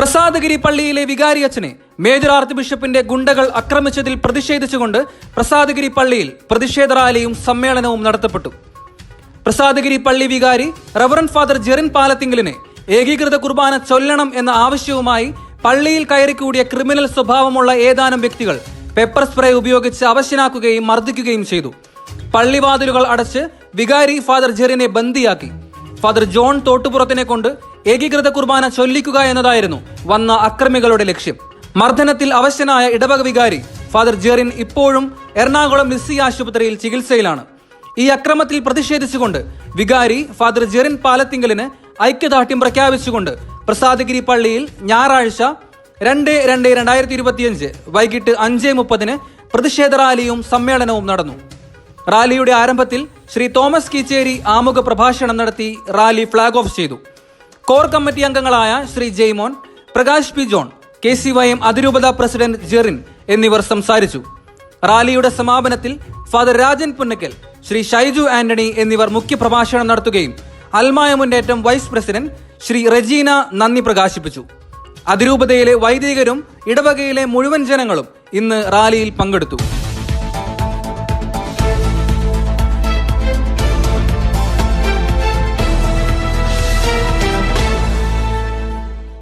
പ്രസാദഗിരി പള്ളിയിലെ വികാരി അച്ഛനെ മേജർ ആർച്ച് ബിഷപ്പിന്റെ ഗുണ്ടകൾ ആക്രമിച്ചതിൽ പ്രതിഷേധിച്ചുകൊണ്ട് പ്രസാദഗിരി പള്ളിയിൽ പ്രതിഷേധ റാലിയും സമ്മേളനവും നടത്തപ്പെട്ടു. പ്രസാദഗിരി പള്ളി വികാരി റവറൻ ഫാദർ ജെറിൻ പാലത്തിങ്കലിനെ ഏകീകൃത കുർബാന ചൊല്ലണം എന്ന ആവശ്യവുമായി പള്ളിയിൽ കയറിക്കൂടിയ ക്രിമിനൽ സ്വഭാവമുള്ള ഏതാനും വ്യക്തികൾ പെപ്പർ സ്പ്രേ ഉപയോഗിച്ച് അവശനാക്കുകയും മർദ്ദിക്കുകയും ചെയ്തു. പള്ളിവാതിലുകൾ അടച്ച് വികാരി ഫാദർ ജെറിനെ ബന്ദിയാക്കി. ഫാദർ ജോൺ തോട്ടുപുറത്തിനെ കൊണ്ട് ഏകീകൃത കുർബാന ചൊല്ലിക്കുക എന്നതായിരുന്നു വന്ന അക്രമികളുടെ ലക്ഷ്യം. മർദ്ദനത്തിൽ അവശനായ ഇടവക വികാരി ഫാദർ ജെറിൻ ഇപ്പോഴും എറണാകുളം മിസ്സി ആശുപത്രിയിൽ ചികിത്സയിലാണ്. ഈ അക്രമത്തിൽ പ്രതിഷേധിച്ചുകൊണ്ട് വികാരി ഫാദർ ജെറിൻ പാലത്തിങ്കലിന് ഐക്യദാർഢ്യം പ്രഖ്യാപിച്ചുകൊണ്ട് പ്രസാദഗിരി പള്ളിയിൽ ഞായറാഴ്ച രണ്ട് രണ്ട് രണ്ടായിരത്തി ഇരുപത്തിയഞ്ച് വൈകിട്ട് അഞ്ച് മുപ്പതിന് പ്രതിഷേധ റാലിയും സമ്മേളനവും നടന്നു. റാലിയുടെ ആരംഭത്തിൽ ശ്രീ തോമസ് കീച്ചേരി ആമുഖ പ്രഭാഷണം നടത്തി റാലി ഫ്ളാഗ് ഓഫ് ചെയ്തു. കോർ കമ്മിറ്റി അംഗങ്ങളായ Shri Jaimon Prakash P John K C Y M അതിരൂപത പ്രസിഡന്റ് ജെറിൻ എന്നിവർ സംസാരിച്ചു. റാലിയുടെ സമാപനത്തിൽ ഫാദർ രാജൻ പുന്നക്കൽ ശ്രീ ഷൈജു ആന്റണി എന്നിവർ മുഖ്യപ്രഭാഷണം നടത്തുകയും അൽമായ മുന്നേറ്റം വൈസ് പ്രസിഡന്റ് ശ്രീ റെജീന നന്ദി പ്രകാശിപ്പിച്ചു. അതിരൂപതയിലെ വൈദികരും ഇടവകയിലെ മുഴുവൻ ജനങ്ങളും ഇന്ന് റാലിയിൽ പങ്കെടുത്തു.